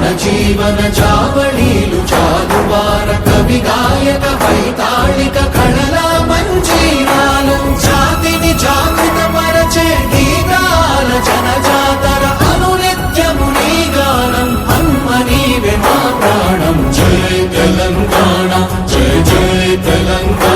మన జీవన చావళీలు చాలువార కవి గాయక వైతాళిక కళల మంజీరాలు జాతిని జాగృత పరచే గీతాల జనజాతర అనునిత్యము నీ గానం. అమ్మనీ విమా ప్రాణం. జయ తెలంగాణ జయ జయ తెలంగాణ.